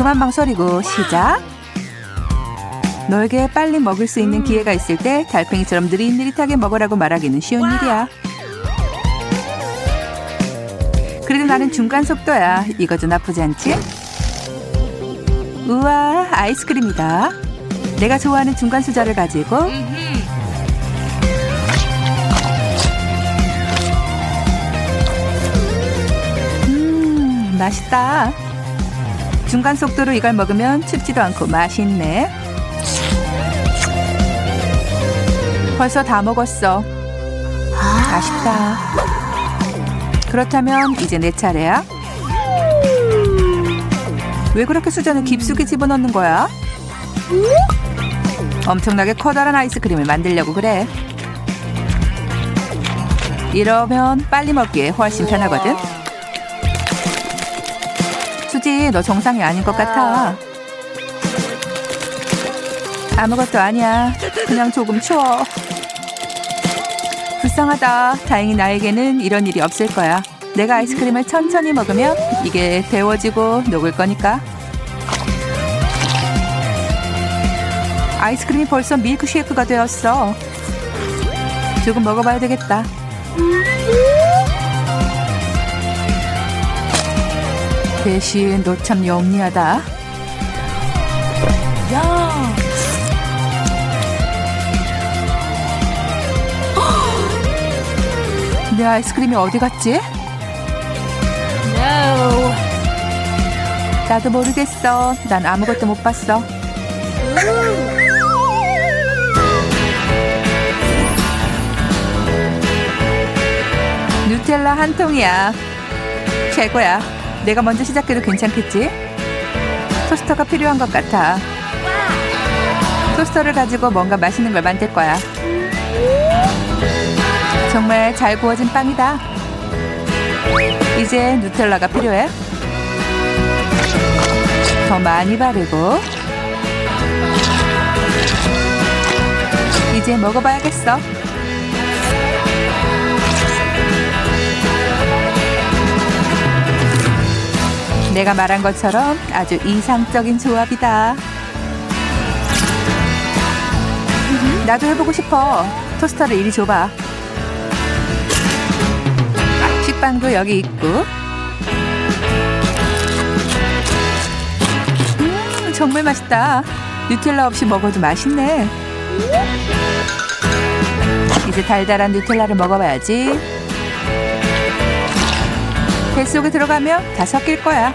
그만 망설이고 시작. 너에게 빨리 먹을 수 있는 기회가 있을 때 달팽이처럼 느릿느릿하게 먹으라고 말하기는 쉬운 일이야. 그래도 나는 중간 속도야. 좀 나쁘지 않지? 우와, 아이스크림이다. 내가 좋아하는 중간 수저를 가지고 음, 맛있다. 중간 속도로 이걸 먹으면 춥지도 않고 맛있네. 벌써 다 먹었어. 아쉽다. 그렇다면 이제 내 차례야. 왜 그렇게 수저는 깊숙이 집어넣는 거야? 엄청나게 커다란 아이스크림을 만들려고 그래. 이러면 빨리 먹기에 훨씬 편하거든. 수지, 너 정상이 아닌 것 같아. 아무것도 아니야. 그냥 조금 추워. 불쌍하다. 다행히 나에게는 이런 일이 없을 거야. 내가 아이스크림을 천천히 먹으면 이게 데워지고 녹을 거니까. 아이스크림이 벌써 밀크쉐이크가 되었어. 조금 먹어봐야 되겠다. 대신 너참 영리하다. 내 아이스크림이 어디 갔지? 나도 모르겠어. 난 아무것도 못 봤어. 누텔라 한 통이야. 최고야. 내가 먼저 시작해도 괜찮겠지? 토스터가 필요한 것 같아. 토스터를 가지고 뭔가 맛있는 걸 만들 거야. 정말 잘 구워진 빵이다. 이제 누텔라가 필요해. 더 많이 바르고. 이제 먹어봐야겠어. 내가 말한 것처럼 아주 이상적인 조합이다. 나도 해보고 싶어. 토스터를 이리 줘봐. 식빵도 여기 있고. 음, 정말 맛있다. 누텔라 없이 먹어도 맛있네. 이제 달달한 누텔라를 먹어봐야지. 뱃속에 들어가면 다 섞일 거야.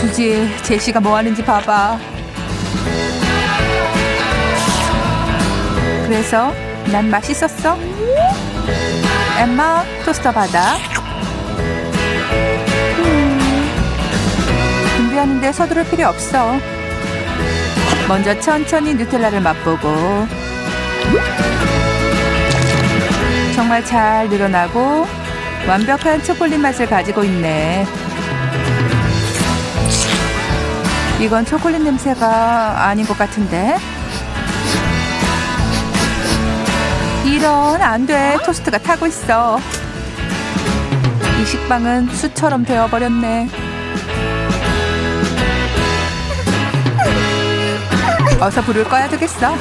수지, 제시가 뭐 하는지 봐봐. 그래서 난 맛있었어. 엠마, 토스터 받아. 음, 준비하는데 서두를 필요 없어. 먼저 천천히 누텔라를 맛보고 정말 잘 늘어나고 완벽한 초콜릿 맛을 가지고 있네. 이건 초콜릿 냄새가 아닌 것 같은데? 이런 안 돼. 토스트가 타고 있어. 이 식빵은 수처럼 되어버렸네. 어서 불을 꺼야 되겠어.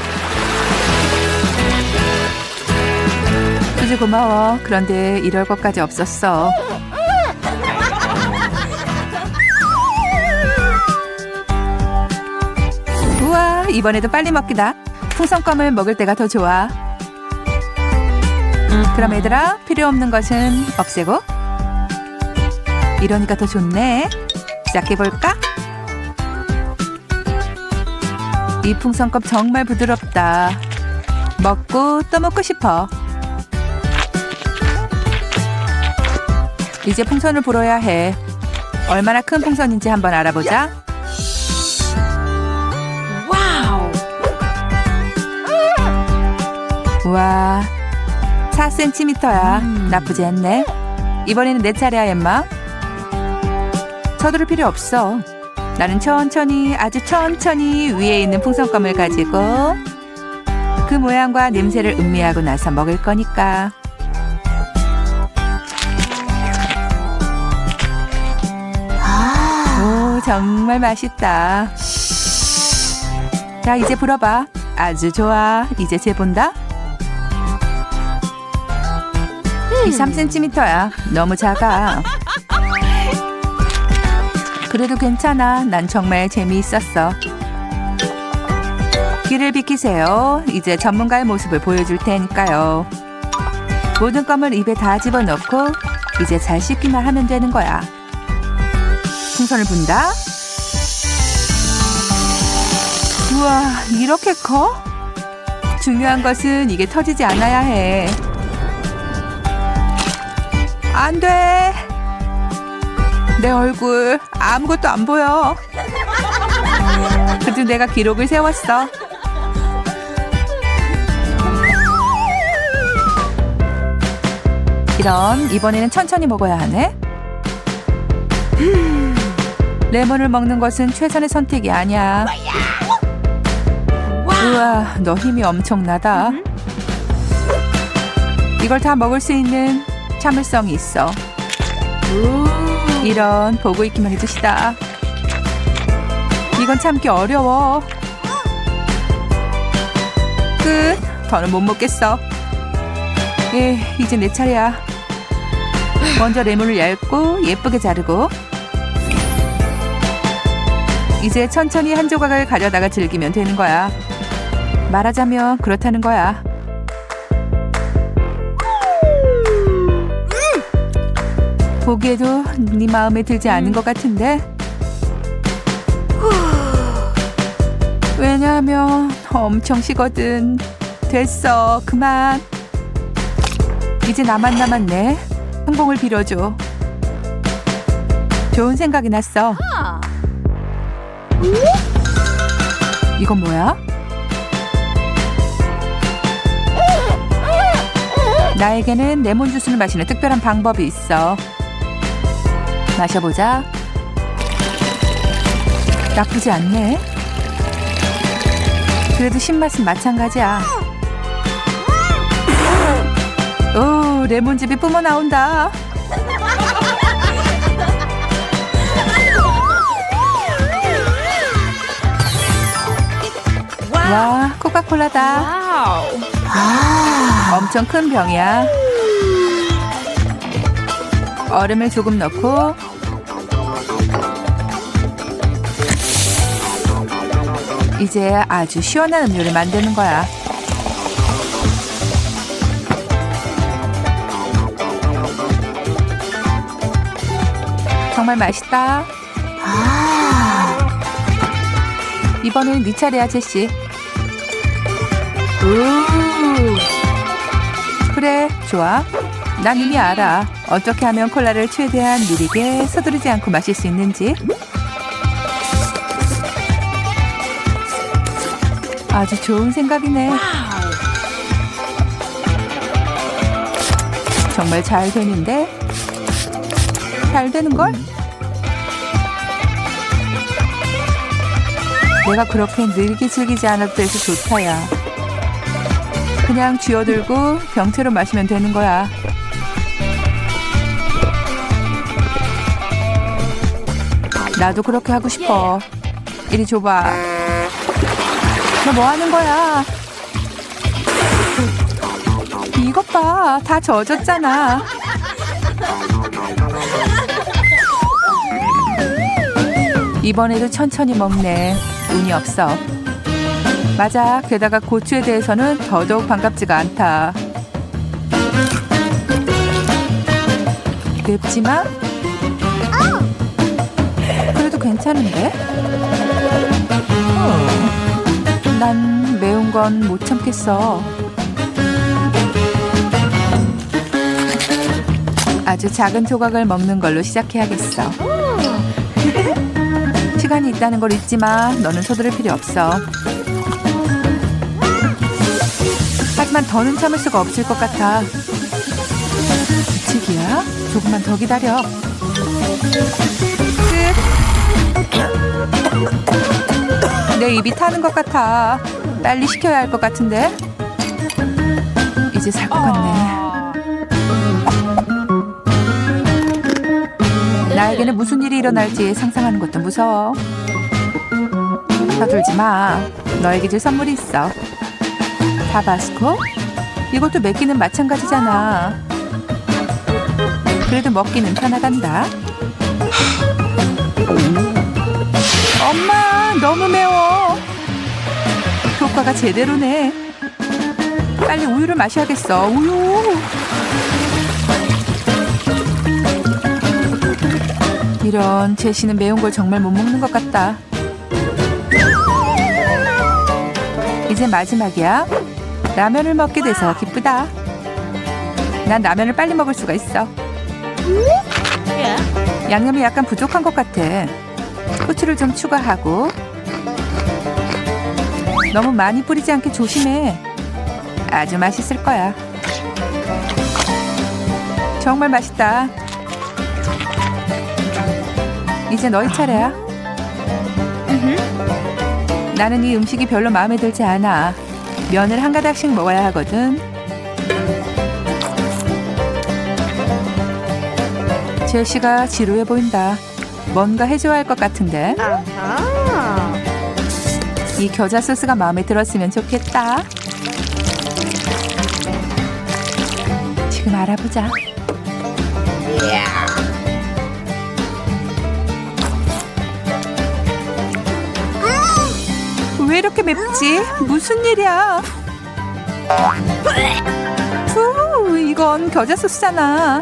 수지 고마워. 그런데 이럴 것까지 없었어. 우와, 이번에도 빨리 먹기다. 풍선껌을 먹을 때가 더 좋아. 그럼 얘들아, 필요 없는 것은 없애고. 이러니까 더 좋네. 시작해볼까? 이 풍선껌 정말 부드럽다. 먹고 또 먹고 싶어. 이제 풍선을 불어야 해. 얼마나 큰 풍선인지 한번 알아보자. 우와, 4cm야. 나쁘지 않네. 이번에는 내 차례야, 엠마. 서두를 필요 없어. 나는 천천히, 아주 천천히 위에 있는 풍선껌을 가지고 그 모양과 냄새를 음미하고 나서 먹을 거니까. 정말 맛있다. 자, 이제 불어봐. 아주 좋아. 이제 재본다. 이 3cm야. 너무 작아. 그래도 괜찮아. 난 정말 재미있었어. 귀를 비키세요. 이제 전문가의 모습을 보여줄 테니까요. 모든 껌을 입에 다 집어넣고 이제 잘 씹기만 하면 되는 거야. 풍선을 분다. 우와, 이렇게 커? 중요한 것은 이게 터지지 않아야 해. 안 돼. 내 얼굴 아무것도 안 보여. 그래도 내가 기록을 세웠어. 이런 이번에는 천천히 먹어야 하네. 음, 레몬을 먹는 것은 최선의 선택이 아니야. 우와, 너 힘이 엄청나다. 이걸 다 먹을 수 있는 참을성이 있어. 이런 보고 있기만 해주시다. 이건 참기 어려워. 끝. 더는 못 먹겠어. 예, 이제 내 차례야. 먼저 레몬을 얇고 예쁘게 자르고 이제 천천히 한 조각을 가져다가 즐기면 되는 거야. 말하자면 그렇다는 거야. 보기에도 네 마음에 들지 않은 것 같은데. 왜냐하면 엄청 시거든. 됐어, 그만. 이제 나만 남았네. 성공을 빌어줘. 좋은 생각이 났어. 이건 뭐야? 나에게는 레몬 주스를 마시는 특별한 방법이 있어. 마셔보자. 나쁘지 않네. 그래도 신맛은 마찬가지야. 오, 레몬즙이 뿜어 나온다. 와, 코카콜라다. 엄청 큰 병이야. 얼음을 조금 넣고 이제 아주 시원한 음료를 만드는 거야. 정말 맛있다. 이번엔 네 차례야, 제시. 그래, 좋아. 난 이미 알아. 어떻게 하면 콜라를 최대한 느리게 서두르지 않고 마실 수 있는지. 아주 좋은 생각이네. 정말 잘 되는데? 잘 되는걸? 내가 그렇게 늘게 즐기지 않아도 돼서 좋다야. 그냥 쥐어들고 병채로 마시면 되는 거야. 나도 그렇게 하고 싶어. 이리 줘봐. 너 뭐 하는 거야? 이것 봐. 다 젖었잖아. 이번에도 천천히 먹네. 운이 없어. 맞아. 게다가 고추에 대해서는 더더욱 반갑지가 않다. 맵지만 그래도 괜찮은데? 난 매운 건 못 참겠어. 아주 작은 조각을 먹는 걸로 시작해야겠어. 시간이 있다는 걸 잊지 마. 너는 서두를 필요 없어. 하지만 더는 참을 수가 없을 것 같아. 규칙이야? 조금만 더 기다려. 끝. 내 입이 타는 것 같아. 빨리 시켜야 할 것 같은데. 이제 살 것 같네. 나에게는 무슨 일이 일어날지 상상하는 것도 무서워. 서둘지 마. 너에게 줄 선물이 있어. 타바스코? 이것도 맵기는 마찬가지잖아. 그래도 먹기는 편하단다. 엄마, 너무 매워. 효과가 제대로네. 빨리 우유를 마셔야겠어. 우유. 이런 제시는 매운 걸 정말 못 먹는 것 같다. 이제 마지막이야. 라면을 먹게 돼서 기쁘다. 난 라면을 빨리 먹을 수가 있어. 양념이 약간 부족한 것 같아. 후추를 좀 추가하고. 너무 많이 뿌리지 않게 조심해. 아주 맛있을 거야. 정말 맛있다. 이제 너희 차례야. 나는 이 음식이 별로 마음에 들지 않아. 면을 한 가닥씩 먹어야 하거든. 제시가 지루해 보인다. 뭔가 해줘야 할 것 같은데. 이 겨자 소스가 마음에 들었으면 좋겠다. 지금 알아보자. 왜 이렇게 맵지? 무슨 일이야? 푸, 이건 겨자 소스잖아.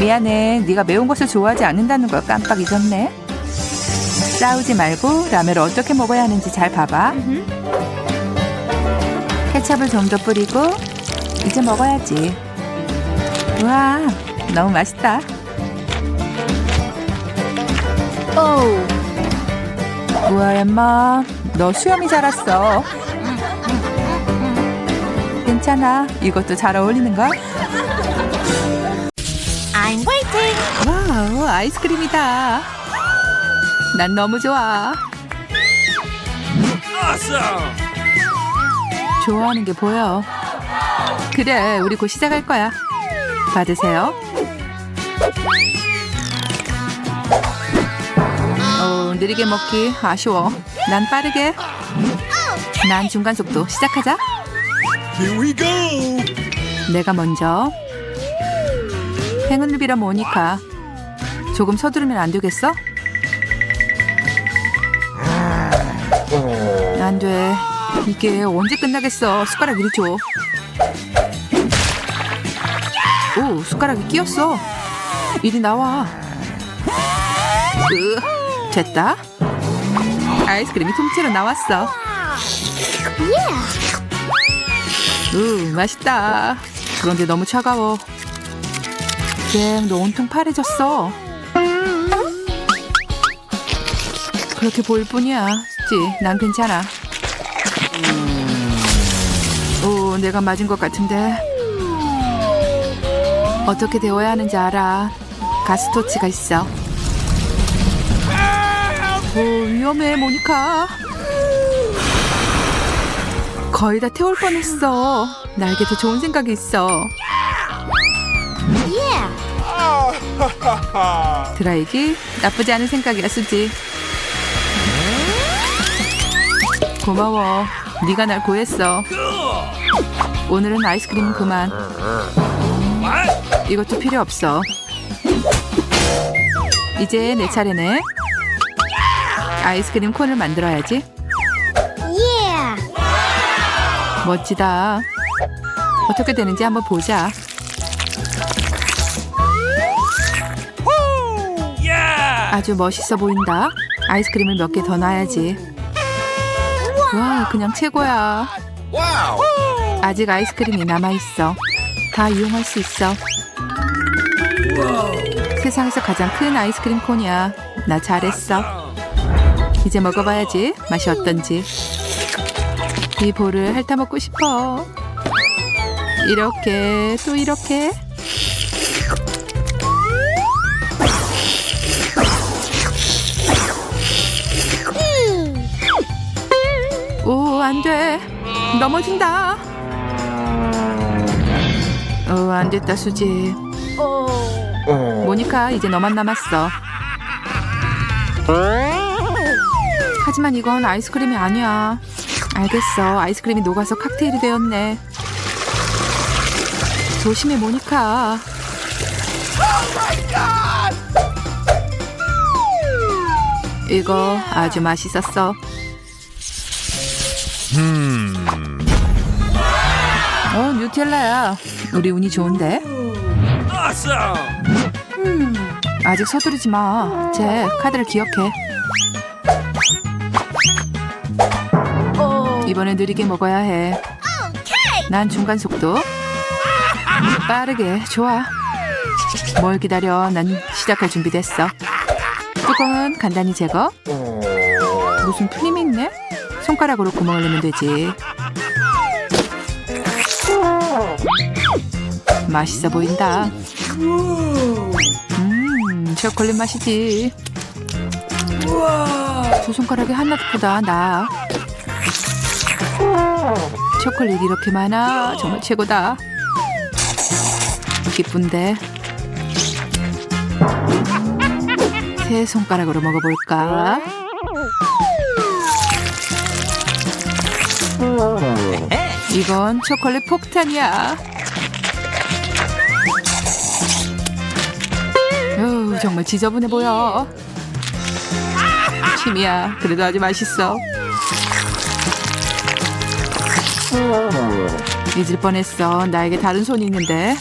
미안해. 네가 매운 것을 좋아하지 않는다는 걸 깜빡 잊었네. 싸우지 말고 라면을 어떻게 먹어야 하는지 잘 봐봐. 케찹을 좀 더 뿌리고 이제 먹어야지. 우와, 너무 맛있다. 우와, 엠마, 너 수염이 자랐어. 괜찮아. 이것도 잘 어울리는 걸. I'm waiting. 와우, 아이스크림이다. 난 너무 좋아. 좋아하는 게 보여. 그래, 우리 곧 시작할 거야. 받으세요. 어, 느리게 먹기 아쉬워. 난 빠르게. 난 중간 속도 시작하자. Here we go! 내가 먼저. 행운을 빌어 모니카. 조금 서두르면 안 되겠어? 안 돼. 이게 언제 끝나겠어? 숟가락 이리 줘. 오, 숟가락이 끼었어. 이리 나와. 으, 됐다. 아이스크림이 통째로 나왔어. 으, 맛있다. 그런데 너무 차가워. 잼, 너 온통 파래졌어. 그렇게 보일 뿐이야. 지, 난 괜찮아. 오, 내가 맞은 것 같은데. 어떻게 데워야 하는지 알아. 가스토치가 있어. 오, 위험해, 모니카. 거의 다 태울 뻔했어. 나에게 더 좋은 생각이 있어. 드라이기 나쁘지 않은 생각이야, 수지. 고마워. 네가 날 구했어. 오늘은 아이스크림은 그만. 이것도 필요 없어. 이제 내 차례네. 아이스크림 콘을 만들어야지. Yeah. 멋지다. 어떻게 되는지 한번 보자. Yeah! 아주 멋있어 보인다. 아이스크림을 몇 개 더 놔야지. 와, 그냥 최고야. 아직 아이스크림이 남아있어. 다 이용할 수 있어. 세상에서 가장 큰 아이스크림 콘이야. 나 잘했어. 이제 먹어봐야지. 맛이 어떤지. 이 볼을 핥아먹고 싶어. 이렇게, 또 이렇게. 오, 안 돼. 넘어진다. 어, 안 됐다, 수지. Oh. 모니카 모니카 이제 너만 남았어. 하지만 이건 아이스크림이 아니야. 알겠어. 아이스크림이 녹아서 칵테일이 되었네. 조심해 모니카. 이거 아주 맛있었어. 어, 뉴텔라야. 우리 운이 좋은데? Awesome. 아직 서두르지 마. 제 카드를 기억해. 이번엔 느리게 먹어야 해. 난 중간 속도. 빠르게. 좋아. 뭘 기다려. 난 시작할 준비 됐어. 뚜껑은 간단히 제거. 무슨 풀림이 있네? 손가락으로 구멍을 내면 되지. 맛있어 보인다. 음, 초콜릿 맛이지. 두 손가락에 하나보다 나. 초콜릿 이렇게 많아. 정말 최고다. 기쁜데. 세 손가락으로 먹어볼까? 이건 초콜릿 폭탄이야. 어우, 정말 지저분해 보여. 침이야. 그래도 아주 맛있어. 잊을 뻔했어. 나에게 다른 손이 있는데.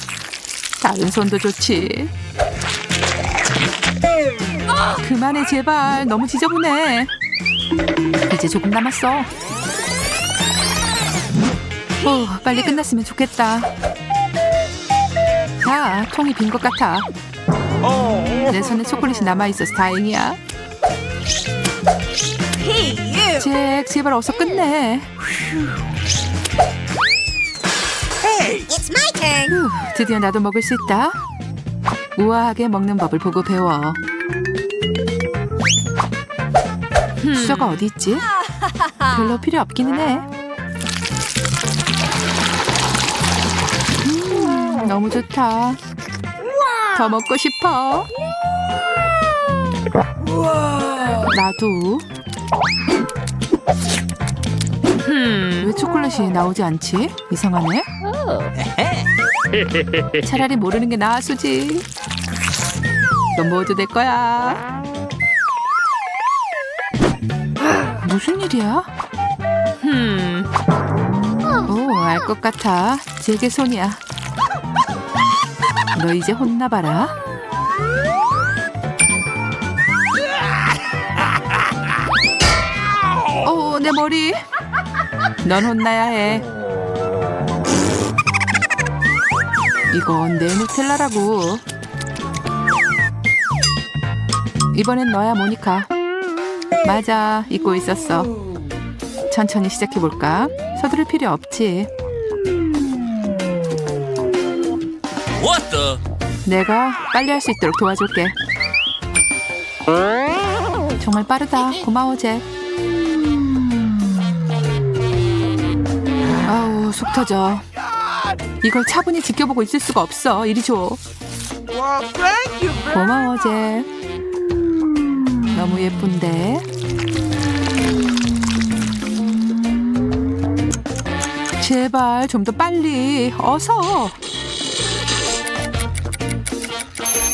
다른 손도 좋지. 그만해 제발. 너무 지저분해. 이제 조금 남았어. 오, 빨리 끝났으면 좋겠다. 아, 통이 빈 것 같아. 내 손에 초콜릿이 남아있어서 다행이야. 잭, 제발 어서 끝내. Turn. 휴, 드디어 나도 먹을 수 있다. 우아하게 먹는 법을 보고 배워. 수저가 어디 있지? 별로 필요 없기는 해. 음, 너무 좋다. 더 먹고 싶어. 나도. 왜 초콜릿이 나오지 않지? 이상하네. 차라리 모르는 게 나아 수지. 넌 모두 내 거야. 무슨 일이야? 흠. 오, 알 것 같아. 제게 손이야. 너 이제 혼나봐라. 오, 내 머리. 넌 혼나야 해. 이건 내 누텔라라고. 이번엔 너야, 모니카. 맞아, 잊고 있었어. 천천히 시작해볼까? 서두를 필요 없지. What the? 내가 빨리 할 수 있도록 도와줄게. 정말 빠르다. 고마워, 잭. 아우, 속 터져. 이걸 차분히 지켜보고 있을 수가 없어. 이리 줘. 고마워, 잭. 너무 예쁜데. 제발 좀 더 빨리. 어서.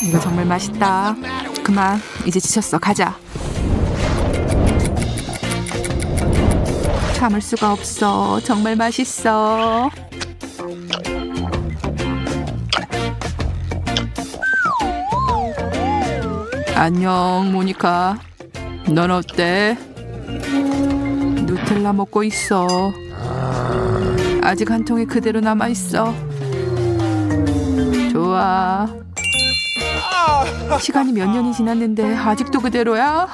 이거 정말 맛있다. 그만, 이제 지쳤어. 가자. 참을 수가 없어. 정말 맛있어. 안녕, 모니카. 넌 어때? 누텔라 먹고 있어. 아직 한 통이 그대로 남아 있어. 좋아. 시간이 몇 년이 지났는데 아직도 그대로야?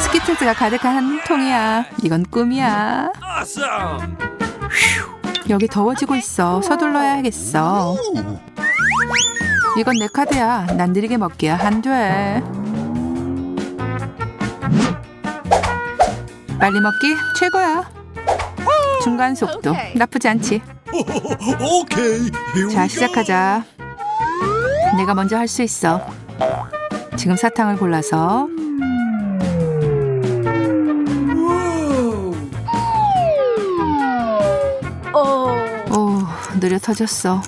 스키틀즈가 가득한 한 통이야. 이건 꿈이야. 여기 더워지고 있어. 서둘러야 겠어. 이건 내 카드야. 난 느리게 먹기야 안 돼. 빨리 먹기 최고야. 중간 속도 나쁘지 않지. 자 시작하자. 내가 먼저 할 수 있어. 지금 사탕을 골라서 느려 터졌어.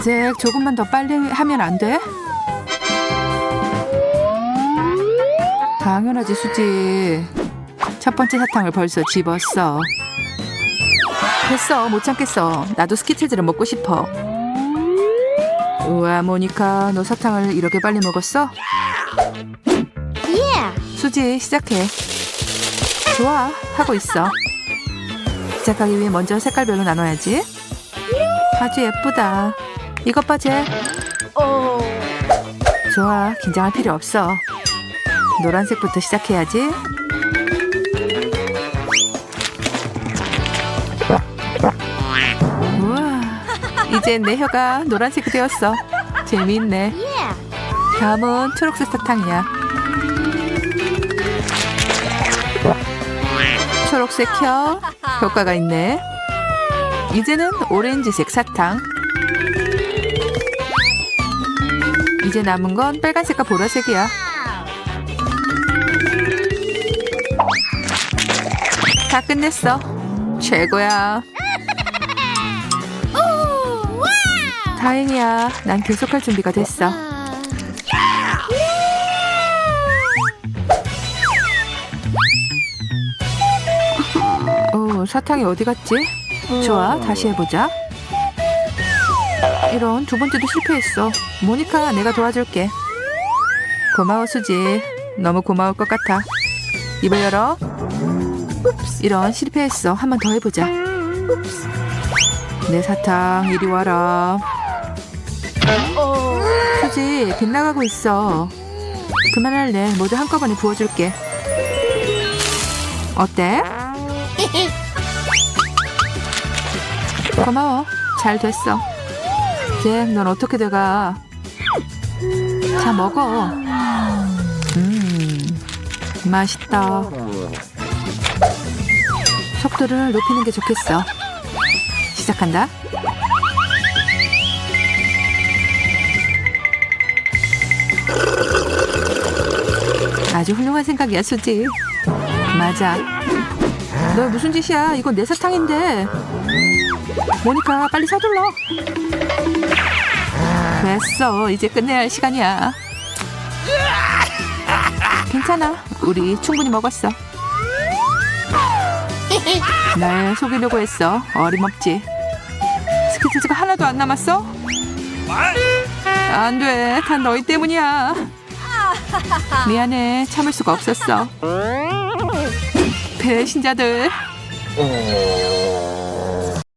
이제 조금만 더 빨리 하면 안 돼? 당연하지 수지. 첫 번째 사탕을 벌써 집었어. 됐어 못 참겠어. 나도 스키 체질을 먹고 싶어. 우와 모니카 너 사탕을 이렇게 빨리 먹었어? 수지 시작해. 좋아 하고 있어. 시작하기 위해 먼저 색깔별로 나눠야지. 아주 예쁘다. 이것 봐 쟤. Oh. 좋아 긴장할 필요 없어. 노란색부터 시작해야지. 우와 이제 내 혀가 노란색이 되었어. 재미있네. 다음은 초록색 사탕이야. 초록색 혀 효과가 있네. 이제는 오렌지색 사탕. 이제 남은 건 빨간색과 보라색이야. 다 끝냈어. 최고야. 다행이야. 난 계속할 준비가 됐어. 사탕이 어디 갔지? 좋아, 다시 해보자. 이런 두 번째도 실패했어. 모니카, 내가 도와줄게. 고마워, 수지. 너무 고마울 것 같아. 입을 열어. 이런 실패했어. 한 번 더 해보자. 내 사탕, 이리 와라. 수지, 빗나가고 있어. 그만할래. 모두 한꺼번에 부어줄게. 어때? 고마워. 잘 됐어. 잭, 넌 어떻게 돼가? 자, 먹어. 음, 맛있다. 속도를 높이는 게 좋겠어. 시작한다. 아주 훌륭한 생각이야, 수지. 맞아. 너 무슨 짓이야? 이건 내 사탕인데. 모니카, 빨리 서둘러. 됐어. 이제 끝내야 할 시간이야. 괜찮아. 우리 충분히 먹었어. 날 속이려고 했어. 어림없지. 스케치즈가 하나도 안 남았어? 안 돼. 다 너희 때문이야. 미안해. 참을 수가 없었어. 배신자들.